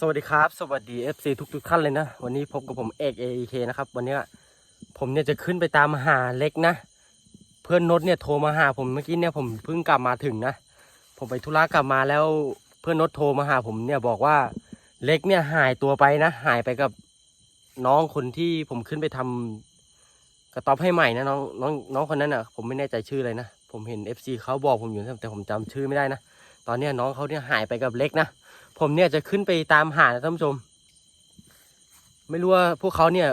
สวัสดีครับ สวัสดี FC ทุกทุกๆท่านเลยนะ วันนี้พบกับผมเอก AEK นะครับ วันนี้ผมเนี่ยจะขึ้นไปตามหาเล็กนะ เพื่อนนดเนี่ยโทรมาหาผมเมื่อกี้เนี่ยผมเพิ่งกลับมาถึงนะ ผมไปธุระกลับมาแล้วเพื่อนนดโทรมาหาผมเนี่ยบอกว่าเล็กเนี่ยหายตัวไปนะ หายไปกับน้องคนที่ผมขึ้นไปทำกระต๊อบให้ใหม่นะน้องน้องน้องคนนั้นอะ ผมไม่แน่ใจชื่อเลยนะ ผมเห็น FC เขาบอกผมอยู่แต่ผมจำชื่อไม่ได้นะ ตอนเนี้ยน้องเขาเนี่ยหายไปกับเล็กนะ ผมเนี่ยจะขึ้นไปตามหานะท่านผู้ชม ไม่รู้ว่าพวกเขาเนี่ย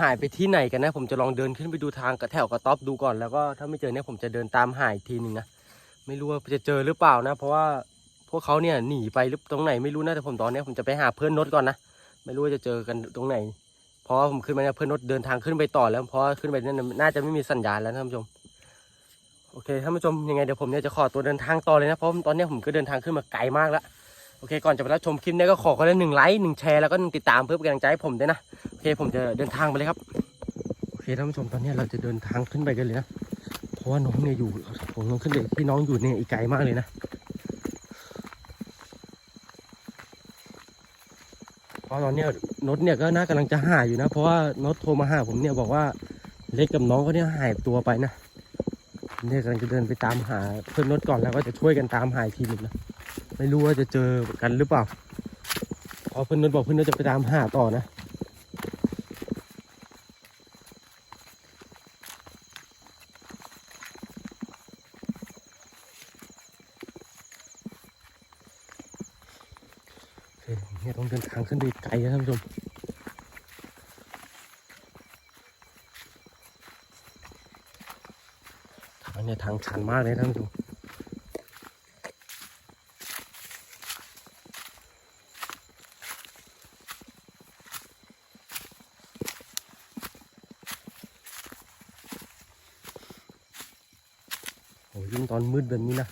หายไปที่ไหนกันนะ ผมจะลองเดินขึ้นไปดูทางกระแถวกระต๊อบดูก่อนแล้วก็ถ้าไม่เจอเนี่ยผมจะเดินตามหาอีกทีหนึ่งนะไม่รู้ว่าจะเจอหรือเปล่านะ เพราะว่าพวกเขาเนี่ยหนีไปหรือตรงไหนไม่รู้นะแต่ผมตอนนี้ผมจะไปหาเพื่อนนดก่อนนะไม่รู้ว่าจะเจอกันตรงไหนเพราะผมขึ้นมาเนี่ยเพื่อนนดเดินทางขึ้นไปต่อแล้วเพราะขึ้นไปนี่ยน่าจะไม่มีสัญญาณแล้วท่านผู้ชมโอเคท่านผู้ชมยังไงเดี๋ยวผมเนี่ยจะขอตัวเดินทางต่อเลยนะเพราะตอนนี้ผมก็เดินทางขึ้นมาไกลมากแล้ว โอเคก่อนจะไปรับชมคลิปนี้ก็ขอคนละหนึ่งไลค์หนึ่งแชร์แล้วก็หนึ่งติดตามเพื่อเป็นกำลังใจให้ผมด้วยนะโอเคผมจะเดินทางไปเลยครับโอเคท่านผู้ชมตอนนี้เราจะเดินทางขึ้นไปกันเลยนะเพราะว่าน้องเนี่ยอยู่ผมลงขึ้นเลยที่น้องอยู่เนี่ยอีกไกลมากเลยนะเพราะตอนเนี้ยนดเนี่ยก็น่ากำลังจะหายอยู่นะ เพราะว่านดโทรมาหาผมเนี่ยบอกว่าเล็กกับน้องเขาเนี่ยหายตัวไปนะเนี่ยกำลังจะเดินไปตามหาเพื่อนนดก่อนแล้วก็จะช่วยกันตามหาทีนึงนะ ไม่รู้ว่าจะเจอกันหรือเปล่าเพอเพื่อนนนบอกเพื่อนนจะไปตามหาต่อนะเคเนี่ยต้องเดินทางขึ้นไปไกลนะท่านผู้ชมทางเนี่ยทางชันมากเลยท่านผู้ชม โอ้ยยิ่งตอน มืดแบบนี้นะ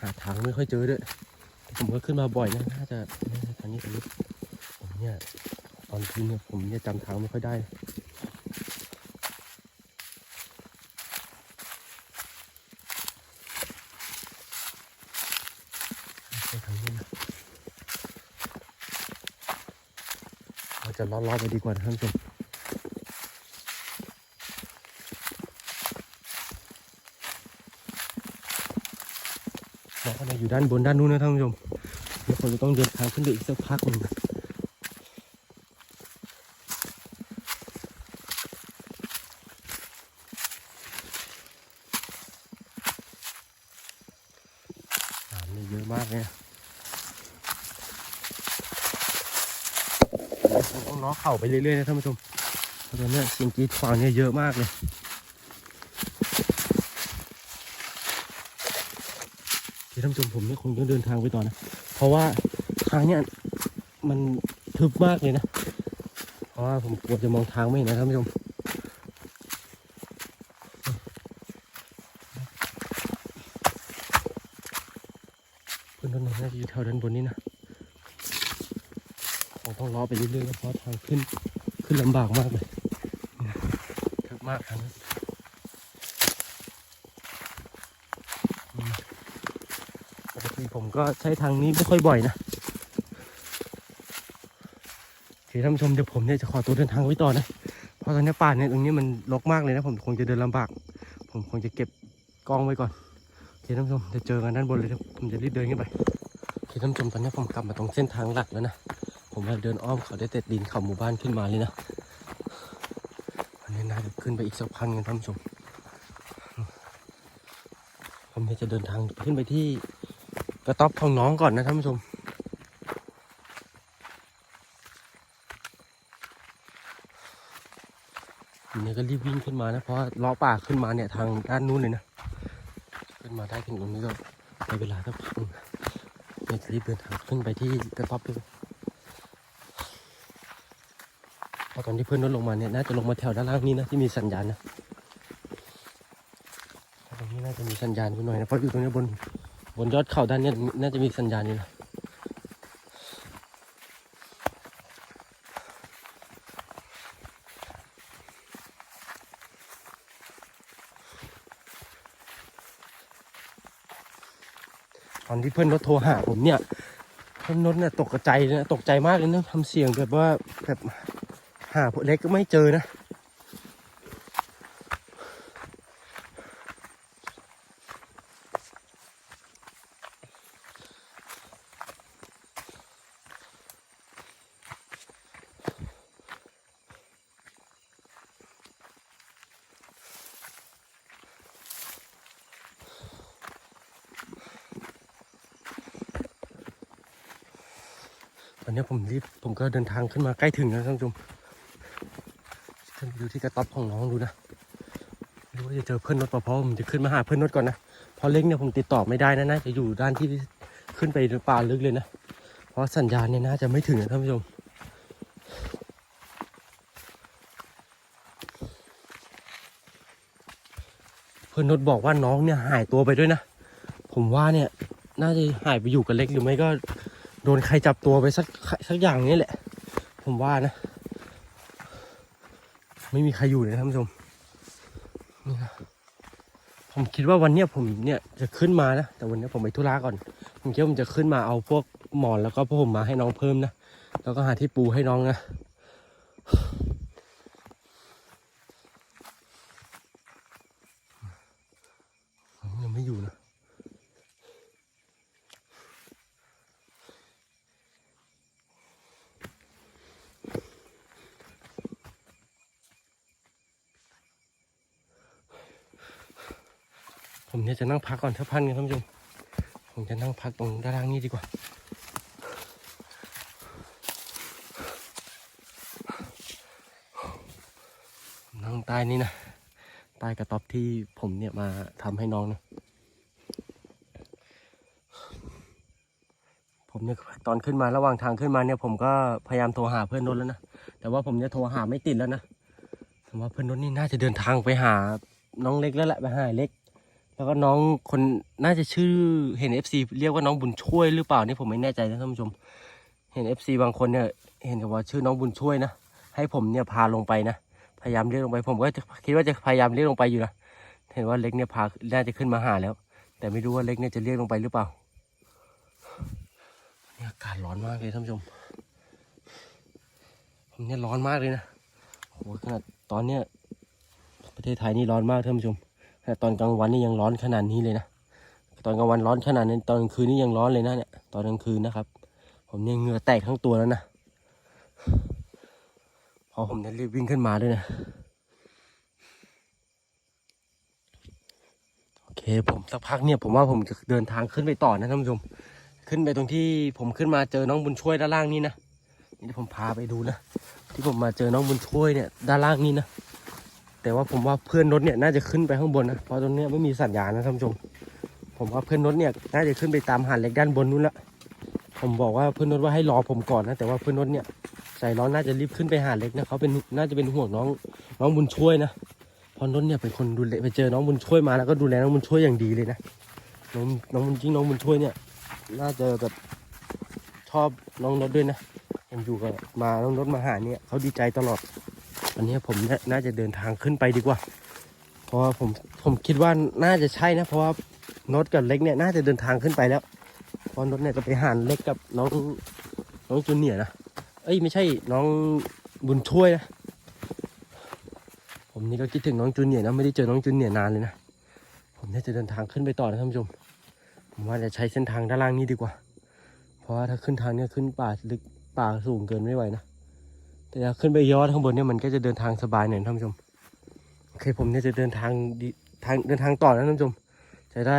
หาทางไม่ค่อยเจอด้วยผมก็ขึ้นมาบ่อยนะ น่าจะทางนี้ทางนี้ผมเนี่ยตอนคืนเนี่ยผมเนี่ยจำทางไม่ค่อยได้เราจะล้อๆไปดีกว่าท่านผู้ชม น้ อยู่ด้านบนด้านนู้นนะท่านผู้ชมเดี๋ยวผมจะต้องเดินทางขึ้นไปอีกสักพักหนึ่งนะน้ำนี่เยอะมากเลยนะผมต้องล้อเข่าไปเรื่อยๆนะท่านผู้ชมเพราะตอนนี้สิ่งกีดขวางเนี่ยเยอะมากเลย ท่านผู้ชมผมเนี่ยคงต้องเดินทางไปต่อนะ เพราะว่าทางเนี่ยมันทึบมากเลยนะ เพราะว่าผมกลัวจะมองทางไม่เห็นนะท่านผู้ชมเพื่อนๆน่าจะอยู่แถวด้านบนนี้นะคงต้องล้อไปเรื่อยๆเพราะทางขึ้นขึ้นลำบากมากเลยทึบมากทางนั้น ปกติ ผมก็ใช้ทางนี้ไม่ค่อยบ่อยนะโอเคท่านผู้ชมเดี๋ยวผมเนี่ยจะขอตัวเดินทางไว้ต่อนะเพราะตอนนี้ป่าเนี่ยตรงนี้มันรกมากเลยนะผมคงจะเดินลำบาก ผมคงจะเก็บกล้องไว้ก่อนโอเคท่านผู้ชมจะเจอกันด้านบนเลยนะผมจะรีบเดินขึ้นไปโอเคท่านผู้ชมตอนนี้ผมกลับมาตรงเส้นทางหลักแล้วนะผมว่าเดินอ้อมเขาได้เต็ดดินเขาหมู่บ้านขึ้นมาเลยนะวันนี้น่าจะขึ้นไปอีกสักพันกันท่านผู้ชมผมจะเดินทางขึ้นไปที่ กระต๊อบของน้องก่อนนะท่านผู้ชม เนี่ยก็รีบวิ่งขึ้นมานะ เพราะลาะป่าขึ้นมาเนี่ยทางด้านนู้นเลยนะ ขึ้นมาได้ถึงตรงนี้ก็ใช้เวลาสักพักหนึ่งเนี่ยรีบเดินทางขึ้นไปที่กระต๊อบเลยพราะตอนที่เพื่อนนดลงมาเนี่ยน่าจะลงมาแถวด้านล่างนี้นะที่มีสัญญาณนะตรงนี้น่าจะมีสัญญาณอยู่หน่อยนะเพราะอยู่ตรงนี้บน บนยอดเขาด้านนี้น่าจะมีสัญญาณอยู่นะตอนที่เพื่อนรถโทรหาผมเนี่ยโทรพื่อนนนท์เนี่ยตกใจเลยนะตกใจมากเลยนะทำเสียงแบบว่าแบบหาพวกเล็กก็ไม่เจอนะ อนนี้ผมรีบผมก็เดินทางขึ้นมาใกล้ถึงแล้วท่านผู้ชมขึ้นดูที่กระต๊อบของน้องดูนะไม่รู้ว่าจะเจอเพื่อนรถปล่าเพราะผมจะขึ้นมาหาเพื่อนรถก่อนนะเพราะเล็กเนี่ยผมติดต่อไม่ได้นะนะจะอยู่ด้านที่ขึ้นไปป่าลึกเลยนะเพราะสัญญาณเนี่ยน่าจะไม่ถึงนะท่านผู้ชมเพื่อนรถบอกว่าน้องเนี่ยหายตัวไปด้วยนะ ผมว่าเนี่ยน่าจะหายไปอยู่กับเล็กหรือไม่ก็ โดนใครจับตัวไปสักสักอย่างนี้แหละ ผมว่านะ ไม่มีใครอยู่เลยนะท่านผู้ชมนี่นะผมคิดว่าวันเนี้ยผมเนี่ยจะขึ้นมานะ แต่วันนี้ผมไปธุระก่อน ผมคิดว่าผมจะขึ้นมาเอาพวกหมอนแล้วก็ผ้าห่มมาให้น้องเพิ่มนะแล้วก็หาที่ปูให้น้องนะยังไม่อยู่นะ ผมเนี่ยจะนั่งพักก่อนถ้าพันกันท่านผู้ชมผมจะนั่งพักตรงด้านล่างนี้ดีกว่า นั่งใต้นี่นะใต้กระต๊อบที่ผมเนี่ยมาทำให้น้องนะผมเนี่ยตอนขึ้นมาระหว่างทางขึ้นมาเนี่ย ผมก็พยายามโทรหาเพื่อนนนท์แล้วนะแต่ว่าผมเนี่ยโทรหาไม่ติดแล้วนะผมว่าเพื่อนนนท์นี่น่าจะเดินทางไปหาน้องเล็กแล้วแหละไปหาเล็ก แล้วก็น้องคนน่าจะชื่อเห็น FC เรียกว่าน้องบุญช่วยหรือเปล่านี่ผมไม่แน่ใจนะท่านผู้ชม เห็น FC บางคนเนี่ยเห็นกับว่าชื่อน้องบุญช่วยนะให้ผมเนี่ยพาลงไปนะพยายามเรียกลงไปผมก็จะคิดว่าจะพยายามเรียกลงไปอยู่นะเห็นว่าเล็กเนี่ยพาน่าจะขึ้นมาหาแล้ว แต่ไม่รู้ว่าเล็กเนี่ยจะเรียกลงไปหรือเปล่าเนี่ยอากาศร้อนมากเลยท่านผู้ชม ผมเนี่ยร้อนมากเลยนะโอ้โหขนาดตอนเนี้ยประเทศไทยนี่ร้อนมากท่านผู้ชม แต่ตอนกลางวันนี่ยังร้อนขนาดนี้เลยนะตอนกลางวันร้อนขนาดนี้ตอนกลางคืนนี่ยังร้อนเลยนะเนี่ยตอนกลางคืนนะครับ ผมเนี่ยเหงื่อแตกทั้งตัวแล้วนะพอผมเนี่ยรีบวิ่งขึ้นมาด้วยนะโอเค ผมสักพักเนี่ยผมว่าผมจะเดินทางขึ้นไปต่อนะท่านผู้ชม ขึ้นไปตรงที่ผมขึ้นมาเจอน้องบุญช่วยด้านล่างนี่นะนี่ผมพาไปดูนะที่ผมมาเจอน้องบุญช่วยเนี่ยด้านล่างนี่นะ แต่ว่าผมว่าเพื่อนรถเนี่ยน่าจะขึ้นไปข้างบนนะเพราะตรงเนี้ยไม่มีสัญญาณนะท่านผู้ชมผมว่าเพื่อนรถเนี่ยน่าจะขึ้นไปตามหาดเล็กด้านบนนู้นละผมบอกว่าเพื่อนรถว่าให้รอผมก่อนนะแต่ว่าเพื่อนรถเนี่ยใจร้อนน่าจะรีบขึ้นไปหาดเล็กนะเขาเป็นน่าจะเป็นห่วงน้องน้องบุญช่วยนะเพราะรถเนี่ยเป็นคนดูแลไปเจอน้องบุญช่วยมาแล้วก็ดูแลน้องบุญช่วยอย่างดีเลยนะน้องน้องบุญจริงน้องบุญช่วยเนี่ย น่าจะแบบชอบน้องรถด้วยนะผมอยู่กับมาน้องรถมาหาเนี่ยเขาดีใจตลอด วันนี้ผมเนี่ยน่าจะเดินทางขึ้นไปดีกว่า เพราะว่าผมผมคิดว่าน่าจะใช่นะ เพราะว่านดกับเล็กเนี่ยน่าจะเดินทางขึ้นไปแล้วเพราะนดเนี่ยจะไปหานเล็กกับน้องน้องจูเนียนะเอ้ยไม่ใช่น้องบุญช่วยนะผมนี่ก็คิดถึงน้องจูเนียนะไม่ได้เจอน้องจูเนียนานเลยนะผมนี่ยจะเดินทางขึ้นไปต่อนะท่านผู้ชมผมว่าจะใช้เส้นทางด้านล่างนี้ดีกว่า เพราะว่าถ้าขึ้นทางเนี่ยขึ้นป่าลึกป่าสูงเกินไม่ไหวนะ แต่ถ้าขึ้นไปยอดข้างบนเนี่ยมันก็จะเดินทางสบายหน่อยนะท่านผู้ชมโอเคผมเนี่ยจะเดินทางดีทางเดินทางต่อนะท่านผู้ชม จะได้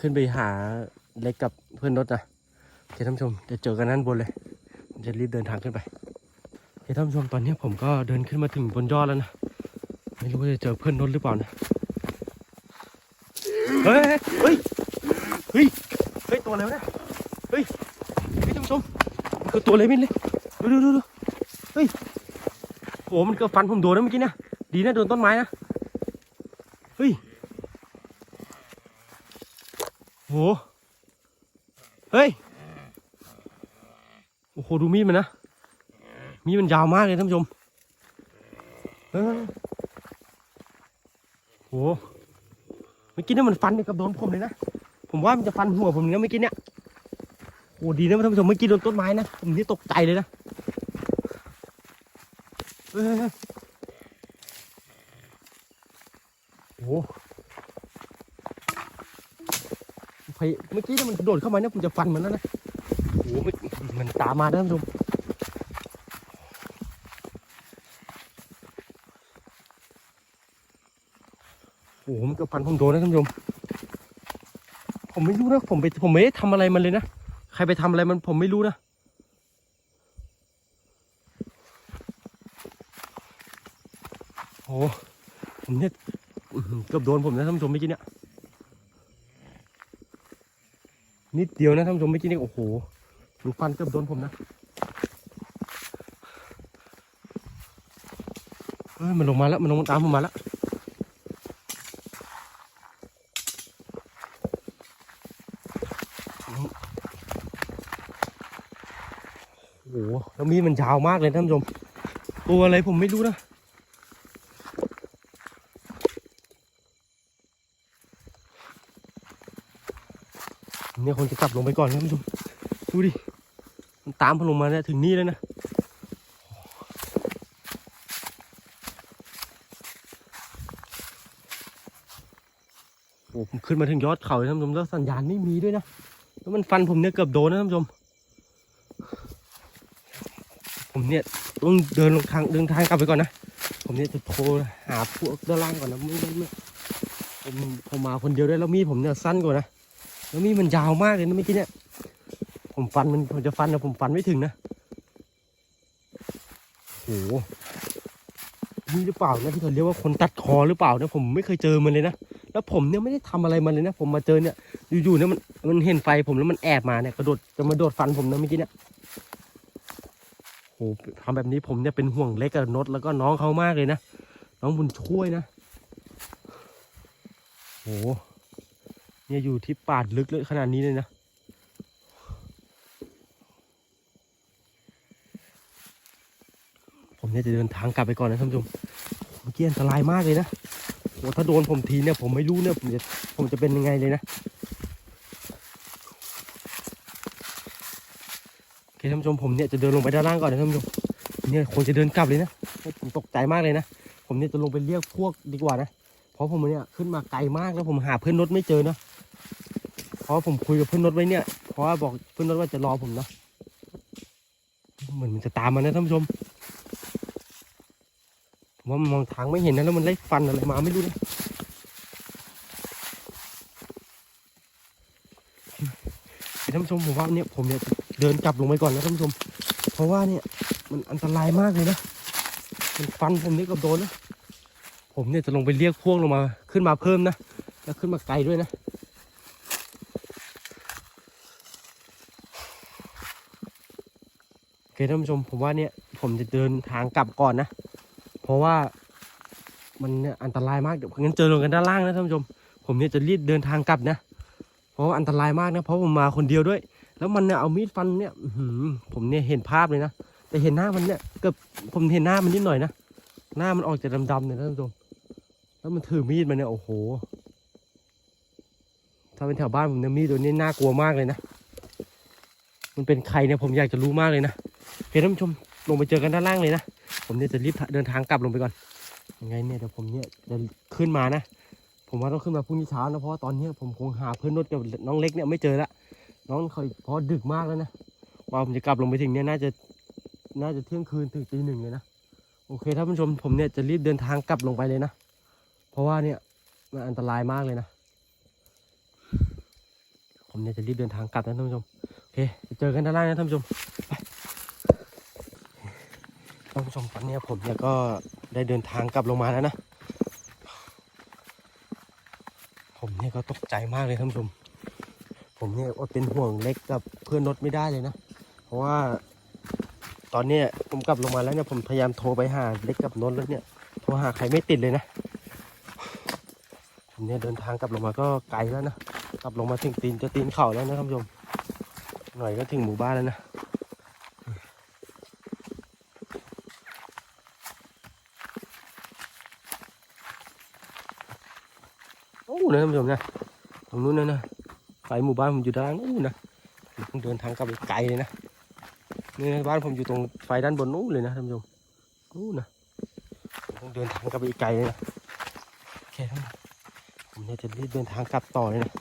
ขึ้นไปหาเล็กกับเพื่อนรถนะโอเคท่านผู้ชมจะเจอกันนั่นบนเลยผมจะรีบเดินทางขึ้นไปโอเคท่านผู้ชมตอนนี้ผมก็เดินขึ้นมาถึงบนยอดแล้วนะไม่รู้ว่าจะเจอเพื่อนรถหรือเปล่านะเฮ้ยเฮ้ยเฮ้ยเฮ้ยตัวอะไรวะเนี่ยเฮ้ยเฮ้ยท่านผู้ชมมันคือตัวอะไรไม่เลยดูดูดูดู ฮ้ยโหมันกือบฟันผมโดนนะเมื่อกี้เนี่ยดีนะโดนต้นไม้นะเฮ้ยโหเฮ้ยโอ้โหดูมีดมันนะมีดมันยาวมากเลยท่านผู้ชมเฮ้ยโหเมื่อกี้นี่มันฟันเนี่ยกับโดนผมเลยนะผมว่ามันจะฟันหัวผมเนี่ยเมื่อกี้เนี่ยโอ้ดีนะท่านผู้ชมเมื่อกี้โดนต้นไม้นะผมนี่ตกใจเลยนะเฮ้ยเฮ้ยเฮ้ย โอ้โหพเมื่อกี้ถ้ามันโดดเข้ามาเนี่ยผมจะฟันมันแล้วนะโอ้โหมันมันตามมานะท่านผู้ชมโอ้โหมันก็ฟันผมโดนนะท่านผู้ชมผมไม่รู้นะผมไปผมไม่ได้ทำอะไรมันเลยนะใครไปทำอะไรมันผมไม่รู้นะ โอ้ผมเนี่ยเกือบโดนผมนะท่านผู้ชมเมื่อกี้เนี่ยนิดเดียวนะท่านผู้ชมเมื่อกี้นี่โอ้โหดูฟันเกือบโดนผมนะเอ้ยมันลงมาแล้วมันลงมาตามผมมาแล้วโอ้โหแล้วมีดมันยาวมากเลยท่านผู้ชมตัวอะไรผมไม่รู้นะ เนี่ยคนจะกลับลงไปก่อนนะท่านผู้ชมดูดิ มันตามผมลงมาเนี่ยถึงนี่เลยนะ โอ้ผมขึ้นมาถึงยอดเขาเลยท่านผู้ชมแล้วสัญญาณไม่มีด้วยนะ แล้วมันฟันผมเนี่ยเกือบโดนนะท่านผู้ชม ผมเนี่ยต้องเดินลงทางเดินทางกลับไปก่อนนะ ผมเนี่ยจะโทรหาพวกด้านล่างก่อนนะไม่ไม่ไม่ผมผมมาคนเดียวด้วยแล้วมีดผมเนี่ยสั้นกว่านะ แล้วมีดมันยาวมากเลยนะเมื่อกี้เนี่ยผมฟันมันผมจะฟันนะผมฟันไม่ถึงนะโอ้โหนี่หรือเปล่านะที่เขาเรียกว่าคนตัดคอหรือเปล่านะผมไม่เคยเจอมันเลยนะแล้วผมเนี่ยไม่ได้ทำอะไรมันเลยนะ ผมมาเจอเนี่ย อยู่ๆเนี่ยมันมันเห็นไฟผมแล้วมันแอบมาเนี่ยกระโดดจะมาโดดฟันผมนะเมื่อกี้เนี่ยโหทำแบบนี้ผมเนี่ยเป็นห่วงเล็กกับนดแล้วก็น้องเขามากเลยนะ น้องบุญช่วยนะโห เนี่ยอยู่ที่ป่าดลึกเลยขนาดนี้เลยนะผมเนี่ยจะเดินทางกลับไปก่อนนะท่านผู้ชมเมื่อกี้อันตรายมากเลยนะโหถ้าโดนผมทีเนี่ยผมไม่รู้เนี่ยผมจะผมจะเป็นยังไงเลยนะโอเคท่านผู้ชมผมเนี่ยจะเดินลงไปด้านล่างก่อนนะท่านผู้ชมเนี่ยควรจะเดินกลับเลยนะผมตกใจมากเลยนะผมเนี่ยจะลงไปเรียกพวกดีกว่านะเพราะผมเนี่ยขึ้นมาไกลมากแล้วผมหาเพื่อนรถไม่เจอนะ เพราะผมคุยกับเพื่อนรถไว้เนี่ย เพราะว่าบอกเพื่อนรถว่าจะรอผมนะเหมือนมันจะตามมานะท่านผู้ชมผมว่ามันมองทางไม่เห็นนะแล้วมันไล่ฟันอะไรมาไม่รู้นะท่านผู้ชมผมว่าเนี่ยผมเนี่ยเดินกลับลงไปก่อนนะท่านผู้ชม เพราะว่าเนี่ยมันอันตรายมากเลยนะมันฟันผมเนี่ยกับโดนนะผมเนี่ยจะลงไปเรียกพวกลงมาขึ้นมาเพิ่มนะแล้วขึ้นมาไกลด้วยนะ โอเคท่านผู้ชมผมว่าเนี่ยผมจะเดินทางกลับก่อนนะ เพราะว่ามันอันตรายมากเดี๋ยวงั้นเจอลงกันด้านล่างนะท่านผู้ชม ผมเนี่ยจะรีบเดินทางกลับนะ เพราะว่าอันตรายมากนะ เพราะผมมาคนเดียวด้วย แล้วมันเนี่ยเอามีดฟันเนี่ยหือผมเนี่ยเห็นภาพเลยนะแต่เห็นหน้ามันเนี่ยเกือบผมเห็นหน้ามันนิดหน่อยนะหน้ามันออกจะดำๆเนี่ยท่านผู้ชมแล้วมันถือมีดมาเนี่ยโอ้โห ถ้าเป็นแถวบ้านผมเนี่ยมีดตัวนี้น่ากลัวมากเลยนะมันเป็นใครเนี่ยผมอยากจะรู้มากเลยนะ โอเคท่านผู้ชมลงไปเจอกันด้านล่างเลยนะ ผมเนี่ยจะรีบเดินทางกลับลงไปก่อน ยังไงเนี่ยเดี๋ยวผมเนี่ยจะขึ้นมานะ ผมว่าต้องขึ้นมาพรุ่งนี้เช้านะ เพราะว่าตอนนี้ผมคงหาเพื่อนรถกับน้องเล็กเนี่ยไม่เจอละ น้องเขาพราะดึกมากแล้วนะว่าผมจะกลับลงไปถึงเนี่ยน่าจะน่าจะเที่ยงคืนถึงตีหนึ่งเลยนะ โอเคท่านผู้ชมผมเนี่ยจะรีบเดินทางกลับลงไปเลยนะ เพราะว่าเนี่ยมันอันตรายมากเลยนะ ผมเนี่ยจะรีบเดินทางกลับนะท่านผู้ชม โอเคเจอกันด้านล่างนะท่านผู้ชมไปานผู้ชมตอนนี้ผมเนี่ยก็ได้เดินทางกลับลงมาแล้วนะ ผมเนี่ยก็ตกใจมากเลยท่านผู้ชม ผมเนี่ยอดเป็นห่วงเล็กกับเพื่อนรถไม่ได้เลยนะ เพราะว่าตอนเนี้ยผมกลับลงมาแล้วเนี่ยผมพยายามโทรไปหาเล็กกับนนท์แล้วเนี่ยโทรหาใครไม่ติดเลยนะ ผมเนี่ยเดินทางกลับลงมาก็ไกลแล้วนะ กลับลงมาถึงตีนจะตีนเข่าแล้วนะท่านผู้ชม หน่อยก็ถึงหมู่บ้านแล้วนะ โอ้ นะตรงนู้นนะนะไฟหมู่บ้านผมอยู่ด้านนู้นนะต้องเดินทางกลับไปไกลเลยนะนี่บ้านผมอยู่ตรงไฟด้านบนนู้นเลยนะท่านผู้ชมนู้นนะต้องเดินทางกลับไปไกลเลยนะโอเคท่านผมเนี่ยจะรีบเดินทางกลับต่อเลยนะ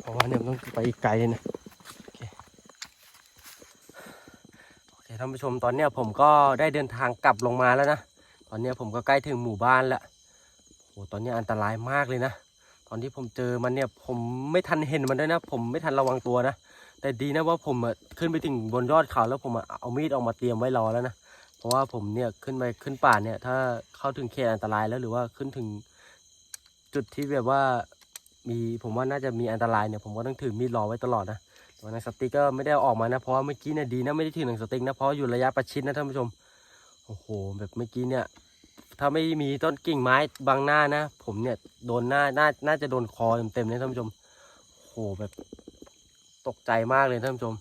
เพราะว่าเนี่ยมันต้องไปไกลเลยนะโอเคโอเคท่านผู้ชมตอนเนี้ยผมก็ได้เดินทางกลับลงมาแล้วนะตอนเนี้ยผมก็ใกล้ถึงหมู่บ้านแล้วโอ้ตอนนี้อันตรายมากเลยนะ อนที่ผมเจอมันเนี่ยผมไม่ทันเห็นมันด้วยนะ ผมไม่ทันระวังตัวนะ แต่ดีนะว่าผมอะขึ้นไปถึงบนยอดเขาแล้วผมอะเอามีดออกมาเตรียมไว้รอแล้วนะ เพราะว่าผมเนี่ยขึ้นไปขึ้นป่าเนี่ย ถ้าเข้าถึงเขตอันตรายแล้วหรือว่าขึ้นถึงจุดที่แบบว่ามีผมว่าน่าจะมีอันตรายเนี่ยผมก็ต้องถือมีดรอไว้ตลอดนะแต่ว่าหนังสติ๊กก็ไม่ได้อออกมานะ เพราะว่าเมื่อกี้เนี่ยดีนะไม่ได้ถือหนังสติ๊กนะเพราะอยู่ระยะประชิดนะท่านผู้ชม โอ้โห แบบเมื่อกี้เนี่ย ถ้าไม่มีต้นกิ่งไม้บังหน้านะ ผมเนี่ยโดนหน้าน่าน่าจะโดนคอเต็มๆเลยท่านผู้ชมโหแบบตกใจมากเลยท่านผู้ชม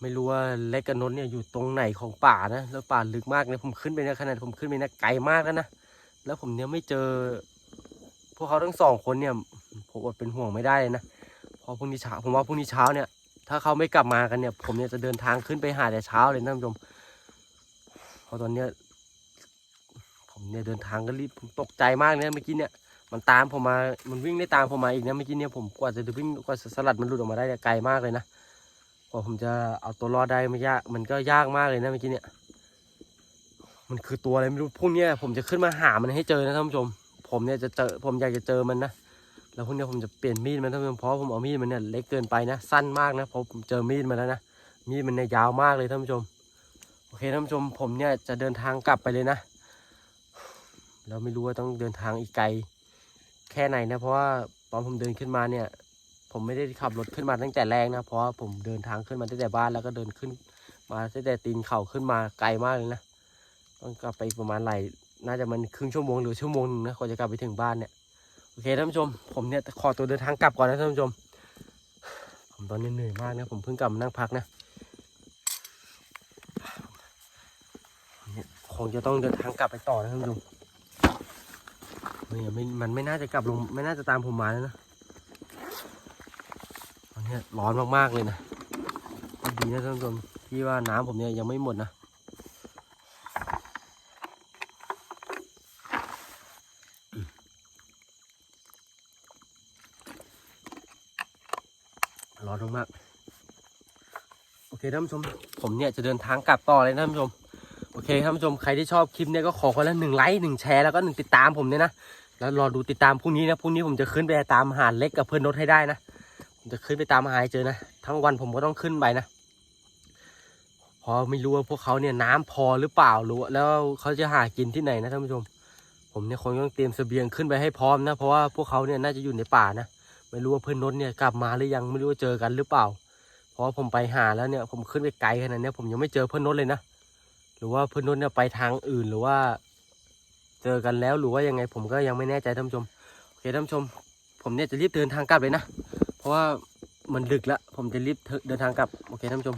ไม่รู้ว่าเล็กกับนนท์เนี่ยอยู่ตรงไหนของป่านะ แล้วป่าลึกมากเนี่ยผมขึ้นไปนะขนาดผมขึ้นไปนะไกลมากแล้วนะแล้วผมเนี่ยไม่เจอ พวกเขาทั้งสองคนเนี่ยผมอดเป็นห่วงไม่ได้เลยนะพอพรุ่งนี้เช้าผมว่าพรุ่งนี้เช้าเนี่ย ถ้าเขาไม่กลับมากันเนี่ย ผมเนี่ยจะเดินทางขึ้นไปหาแต่เช้าเลยท่านผู้ชมเพราะตอนเนี้ย ผมเนี่ยเดินทางก็รีบผมตกใจมากเนี่ยเมื่อกี้เนี่ยมันตามผมมา มันวิ่งได้ตามผมมาอีกนะเมื่อกี้เนี่ยผมกว่าจะวิ่งกว่าสลัดมันหลุดออกมาได้ไกลมากเลยนะกว่าผมจะเอาตัวรอดได้ไม่ยากมันก็ยากมากเลยนะเมื่อกี้เนี่ย มันคือตัวอะไรไม่รู้พรุ่งเนี้ยผมจะขึ้นมาหามันให้เจอนะท่านผู้ชม ผมเนี่ยจะเจอผมอยากจะเจอมันนะแล้วพรุ่งเนี้ยผมจะเปลี่ยนมีดมันท่านผู้ชมเพราะผมเอามีดมันเนี่ยเล็กเกินไปนะสั้นมากนะเพราะผมเจอมีดมาแล้วนะมีดมันเนี่ยยาวมากเลยท่านผู้ชมโอเคท่านผู้ชมผมเนี่ยจะเดินทางกลับไปเลยนะ แล้วไม่รู้ว่าต้องเดินทางอีกไกล แค่ไหนนะ เพราะว่าตอนผมเดินขึ้นมาเนี่ย ผมไม่ได้ขับรถขึ้นมาตั้งแต่แรกนะ เพราะว่าผมเดินทางขึ้นมาตั้งแต่บ้านแล้วก็เดินขึ้น มาตั้งแต่ตีนเขาขึ้นมาไกลมากเลยนะต้องกลับไปประมาณไหลายน่าจะมันครึ่งชั่วโมงหรือชั่วโมงนึงนะกว่าจะกลับไปถึงบ้านเนี่ยโอเคท่านผู้ชมผมเนี่ยขอตัวเดินทางกลับก่อนนะท่านผู้ชม ผมตอนนี้เหนื่อยมากนะผมเพิ่งกลับมานั่งพักนะคงจะต้องเดินทางกลับไปต่อนะท่านผู้ชม นี่ยม,มันไม่น่าจะกลับลงไม่น่าจะตามผมมาแล้วนะตอนนี้ร้อนมากๆเลยนะดีนะท่านผู้ชมที่ว่าน้ำผมเนี่ยยังไม่หมดนะร้อนมากโอเคท่านผู้ชม ผมเนี่ยจะเดินทางกลับต่อเลยท่านผู้ชม โอเคท่านผู้ชมใครที่ชอบคลิปเนี่ยก็ขอคนละหนึ่งไลค์หนึ่งแชร์แล้วก็หนึ่งติดตามผมเนี่ยนะ แล้วรอดูติดตามพรุ่งนี้นะพรุ่งนี้ผมจะขึ้นไปตามหาเล็กกับเพื่อนรถให้ได้นะผมจะขึ้นไปตามหาให้เจอนะทั้งวันผมก็ต้องขึ้นไปนะพอไม่รู้ว่าพวกเขาเนี่ยน้ำพอหรือเปล่ารือว่าแล้วเขาจะหากินที่ไหนนะท่านผู้ชม ผมเนี่ยคงต้องเตรียมเสบียงขึ้นไปให้พร้อมนะเพราะว่าพวกเขาเนี่ยน่าจะอยู่ในป่านะไม่รู้ว่าเพื่อนรถเนี่ยกลับมาหรือยังไม่รู้ว่าเจอกันหรือเปล่าเพราะผมไปหาแล้วเนี่ยผมขึ้นไปไกลขนาดนี้ผมยังไม่เจอเพื่อนรถเลยนะหรือว่าเพื่อนนุ่นเนี่ยไปทางอื่นหรือว่า เจอกันแล้วหรือว่ายังไงผมก็ยังไม่แน่ใจท่านผู้ชมโอเคท่านผู้ชม ผมเนี่ยจะรีบเดินทางกลับเลยนะ เพราะว่ามันดึกแล้วผมจะรีบเดินทางกลับโอเคท่านผู้ชม